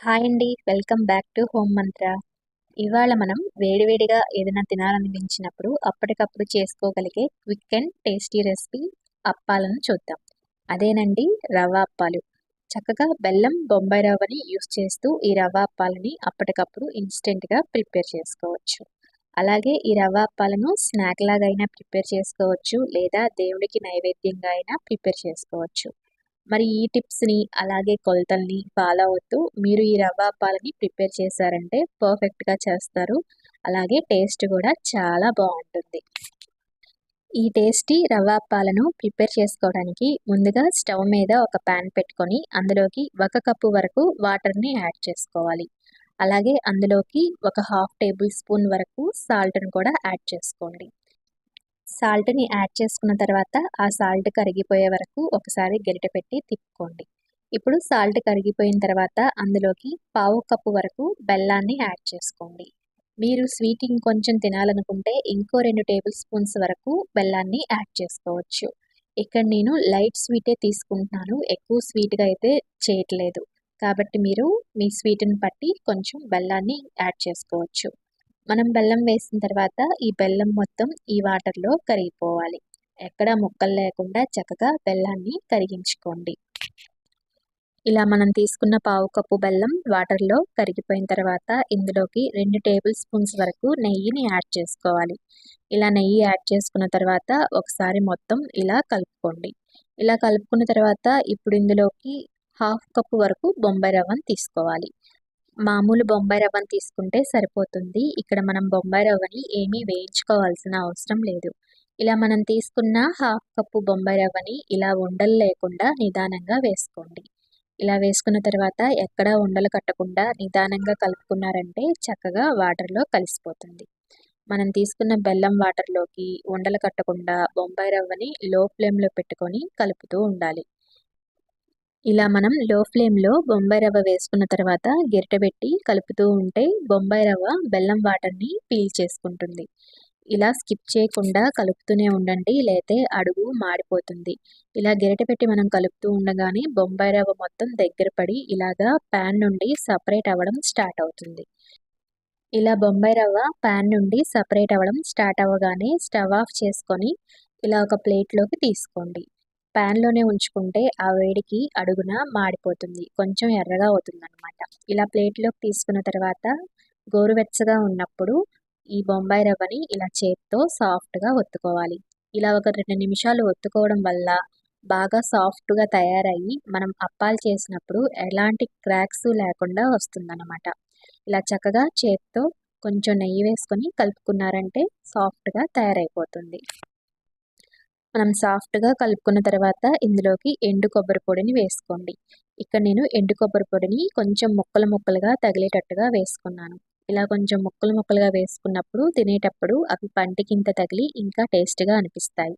Hi అండి. Welcome back to home మంత్ర. ఇవాళ మనం వేడివేడిగా ఏదైనా తినాలనిపించినప్పుడు అప్పటికప్పుడు చేసుకోగలిగే క్విక్ అండ్ టేస్టీ రెసిపీ అప్పాలను చూద్దాం. అదేనండి రవ్వ అప్పాలు. చక్కగా బెల్లం బొంబాయి రవ్వని యూస్ చేస్తూ ఈ రవ్వ అప్పాలని అప్పటికప్పుడు ఇన్స్టెంట్గా ప్రిపేర్ చేసుకోవచ్చు. అలాగే ఈ రవ్వ అప్పాలను స్నాక్ లాగా అయినా ప్రిపేర్ చేసుకోవచ్చు లేదా దేవుడికి నైవేద్యంగా అయినా ప్రిపేర్ చేసుకోవచ్చు. మరి ఈ టిప్స్ని అలాగే కొలతల్ని ఫాలో అవుతూ మీరు ఈ రవ్వ అప్పాలని ప్రిపేర్ చేశారంటే పర్ఫెక్ట్గా చేస్తారు. అలాగే టేస్ట్ కూడా చాలా బాగుంటుంది. ఈ టేస్టీ రవ్వ అప్పాలను ప్రిపేర్ చేసుకోవడానికి ముందుగా స్టవ్ మీద ఒక ప్యాన్ పెట్టుకొని అందులోకి ఒక కప్పు వరకు వాటర్ని యాడ్ చేసుకోవాలి. అలాగే అందులోకి ఒక హాఫ్ టేబుల్ స్పూన్ వరకు సాల్ట్ని కూడా యాడ్ చేసుకోండి. సాల్ట్ని యాడ్ చేసుకున్న తర్వాత ఆ సాల్ట్ కరిగిపోయే వరకు ఒకసారి గరిట పెట్టి తిప్పుకోండి. ఇప్పుడు సాల్ట్ కరిగిపోయిన తర్వాత అందులోకి పావు కప్పు వరకు బెల్లాన్ని యాడ్ చేసుకోండి. మీరు స్వీట్ ఇంకొంచెం తినాలనుకుంటే ఇంకో రెండు టేబుల్ స్పూన్స్ వరకు బెల్లాన్ని యాడ్ చేసుకోవచ్చు. ఇక్కడ నేను లైట్ స్వీటే తీసుకుంటున్నాను. ఎక్కువ స్వీట్గా అయితే చేయట్లేదు. కాబట్టి మీరు మీ స్వీట్ని బట్టి కొంచెం బెల్లాన్ని యాడ్ చేసుకోవచ్చు. మనం బెల్లం వేసిన తర్వాత ఈ బెల్లం మొత్తం ఈ వాటర్లో కరిగిపోవాలి. ఎక్కడ ముక్కలు లేకుండా చక్కగా బెల్లాన్ని కరిగించుకోండి. ఇలా మనం తీసుకున్న పావు కప్పు బెల్లం వాటర్లో కరిగిపోయిన తర్వాత ఇందులోకి రెండు టేబుల్ స్పూన్స్ వరకు నెయ్యిని యాడ్ చేసుకోవాలి. ఇలా నెయ్యి యాడ్ చేసుకున్న తర్వాత ఒకసారి మొత్తం ఇలా కలుపుకోండి. ఇలా కలుపుకున్న తర్వాత ఇప్పుడు ఇందులోకి హాఫ్ కప్పు వరకు బొంబాయి రవ్వను తీసుకోవాలి. మామూలు బొంబాయి రవ్వను తీసుకుంటే సరిపోతుంది. ఇక్కడ మనం బొంబాయి రవ్వని ఏమీ వేయించుకోవాల్సిన అవసరం లేదు. ఇలా మనం తీసుకున్న హాఫ్ కప్పు బొంబాయి రవ్వని ఇలా ఉండలు లేకుండా నిదానంగా వేసుకోండి. ఇలా వేసుకున్న తర్వాత ఎక్కడా ఉండలు కట్టకుండా నిదానంగా కలుపుకున్నారంటే చక్కగా వాటర్లో కలిసిపోతుంది. మనం తీసుకున్న బెల్లం వాటర్లోకి ఉండలు కట్టకుండా బొంబాయి రవ్వని లో ఫ్లేమ్లో పెట్టుకొని కలుపుతూ ఉండాలి. ఇలా మనం లో ఫ్లేమ్లో బొంబాయి రవ్వ వేసుకున్న తర్వాత గిరటబెట్టి కలుపుతూ ఉంటే బొంబాయి రవ్వ బెల్లం వాటర్ని పీల్ చేసుకుంటుంది. ఇలా స్కిప్ చేయకుండా కలుపుతూనే ఉండండి లేతే అడుగు మాడిపోతుంది. ఇలా గిరట పెట్టి మనం కలుపుతూ ఉండగానే బొంబాయి రవ్వ మొత్తం దగ్గర పడి ఇలాగా ప్యాన్ నుండి సపరేట్ అవ్వడం స్టార్ట్ అవుతుంది. ఇలా బొంబాయి రవ్వ ప్యాన్ నుండి సపరేట్ అవ్వడం స్టార్ట్ అవ్వగానే స్టవ్ ఆఫ్ చేసుకొని ఇలా ఒక ప్లేట్లోకి తీసుకోండి. ప్యాన్లోనే ఉంచుకుంటే ఆ వేడికి అడుగున మాడిపోతుంది. కొంచెం ఎర్రగా అవుతుందన్నమాట. ఇలా ప్లేట్లోకి తీసుకున్న తర్వాత గోరువెచ్చగా ఉన్నప్పుడు ఈ బొంబాయి రవ్వని ఇలా చేత్తో సాఫ్ట్గా ఒత్తుకోవాలి. ఇలా ఒక రెండు నిమిషాలు ఒత్తుకోవడం వల్ల బాగా సాఫ్ట్గా తయారయ్యి మనం అప్పాలు చేసినప్పుడు ఎలాంటి క్రాక్స్ లేకుండా వస్తుందన్నమాట. ఇలా చక్కగా చేత్తో కొంచెం నెయ్యి వేసుకొని కలుపుకున్నారంటే సాఫ్ట్గా తయారైపోతుంది. మనం సాఫ్ట్గా కలుపుకున్న తర్వాత ఇందులోకి ఎండు కొబ్బరి పొడిని వేసుకోండి. ఇక్కడ నేను ఎండు కొబ్బరి పొడిని కొంచెం ముక్కలు ముక్కలుగా తగిలేటట్టుగా వేసుకున్నాను. ఇలా కొంచెం ముక్కలు ముక్కలుగా వేసుకున్నప్పుడు తినేటప్పుడు అవి పంటికింత తగిలి ఇంకా టేస్ట్గా అనిపిస్తాయి.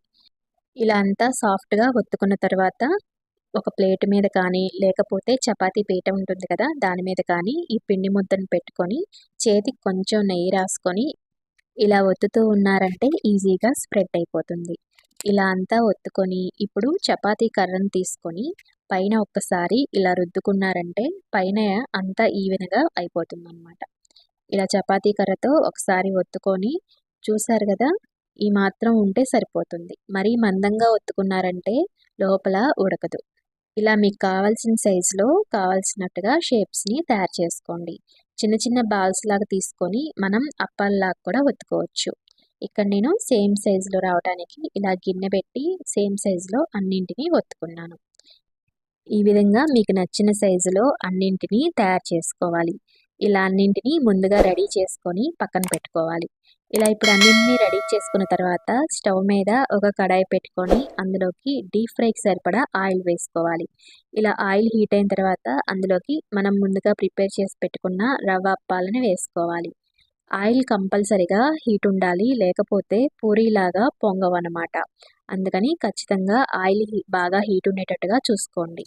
ఇలా అంతా సాఫ్ట్గా ఒత్తుకున్న తర్వాత ఒక ప్లేట్ మీద కానీ లేకపోతే చపాతీ పీట ఉంటుంది కదా దాని మీద కానీ ఈ పిండి ముద్దను పెట్టుకొని చేతికి కొంచెం నెయ్యి రాసుకొని ఇలా ఒత్తుతూ ఉన్నారంటే ఈజీగా స్ప్రెడ్ అయిపోతుంది. ఇలా అంతా ఒత్తుకొని ఇప్పుడు చపాతీ కర్రను తీసుకొని పైన ఒక్కసారి ఇలా రుద్దుకున్నారంటే పైన అంతా ఈవెన్గా అయిపోతుంది అనమాట ఇలా చపాతీ కర్రతో ఒకసారి ఒత్తుకొని చూసారు కదా ఈ మాత్రం ఉంటే సరిపోతుంది. మరీ మందంగా ఒత్తుకున్నారంటే లోపల ఉడకదు. ఇలా మీకు కావాల్సిన సైజులో కావాల్సినట్టుగా షేప్స్ని తయారు చేసుకోండి. చిన్న చిన్న బాల్స్ లాగా తీసుకొని మనం అప్పాల్లాగా కూడా ఒత్తుకోవచ్చు. ఇక్కడ నేను సేమ్ సైజులో రావడానికి ఇలా గిన్నె పెట్టి సేమ్ సైజులో అన్నింటినీ ఒత్తుకున్నాను. ఈ విధంగా మీకు నచ్చిన సైజులో అన్నింటినీ తయారు చేసుకోవాలి. ఇలా అన్నింటినీ ముందుగా రెడీ చేసుకొని పక్కన పెట్టుకోవాలి. ఇలా ఇప్పుడు అన్నింటినీ రెడీ చేసుకున్న తర్వాత స్టవ్ మీద ఒక కడాయి పెట్టుకొని అందులోకి డీప్ ఫ్రైకి సరిపడా ఆయిల్ వేసుకోవాలి. ఇలా ఆయిల్ హీట్ అయిన తర్వాత అందులోకి మనం ముందుగా ప్రిపేర్ చేసి పెట్టుకున్న రవ్వ అప్పాలని వేసుకోవాలి. ఆయిల్ కంపల్సరిగా హీట్ ఉండాలి లేకపోతే పూరీలాగా పొంగవన్నమాట. అందుకని ఖచ్చితంగా ఆయిల్ బాగా హీట్ ఉండేటట్టుగా చూసుకోండి.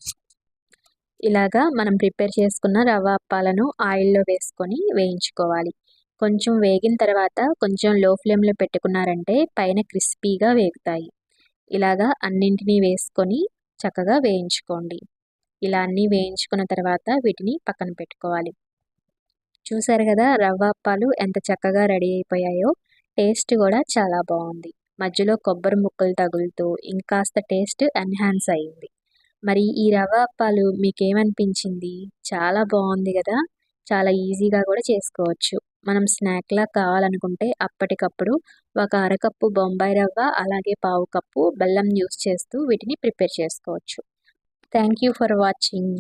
ఇలాగా మనం ప్రిపేర్ చేసుకున్న రవ్వ అప్పాలను ఆయిల్లో వేసుకొని వేయించుకోవాలి. కొంచెం వేగిన తర్వాత కొంచెం లో ఫ్లేమ్లో పెట్టుకున్నారంటే పైన క్రిస్పీగా వేగుతాయి. ఇలాగా అన్నింటినీ వేసుకొని చక్కగా వేయించుకోండి. ఇలా అన్నీ వేయించుకున్న తర్వాత వీటిని పక్కన పెట్టుకోవాలి. చూసారు కదా రవ్వ అప్పాలు ఎంత చక్కగా రెడీ అయిపోయాయో. టేస్ట్ కూడా చాలా బాగుంది. మధ్యలో కొబ్బరి ముక్కలు తగులుతూ ఇంకాస్త టేస్ట్ ఎన్హాన్స్ అయింది. మరి ఈ రవ్వ అప్పాలు మీకేమనిపించింది? చాలా బాగుంది కదా. చాలా ఈజీగా కూడా చేసుకోవచ్చు. మనం స్నాక్లా కావాలనుకుంటే అప్పటికప్పుడు ఒక అరకప్పు బొంబాయి రవ్వ అలాగే పావు కప్పు బెల్లం యూస్ చేస్తూ వీటిని ప్రిపేర్ చేసుకోవచ్చు. Thank you for watching.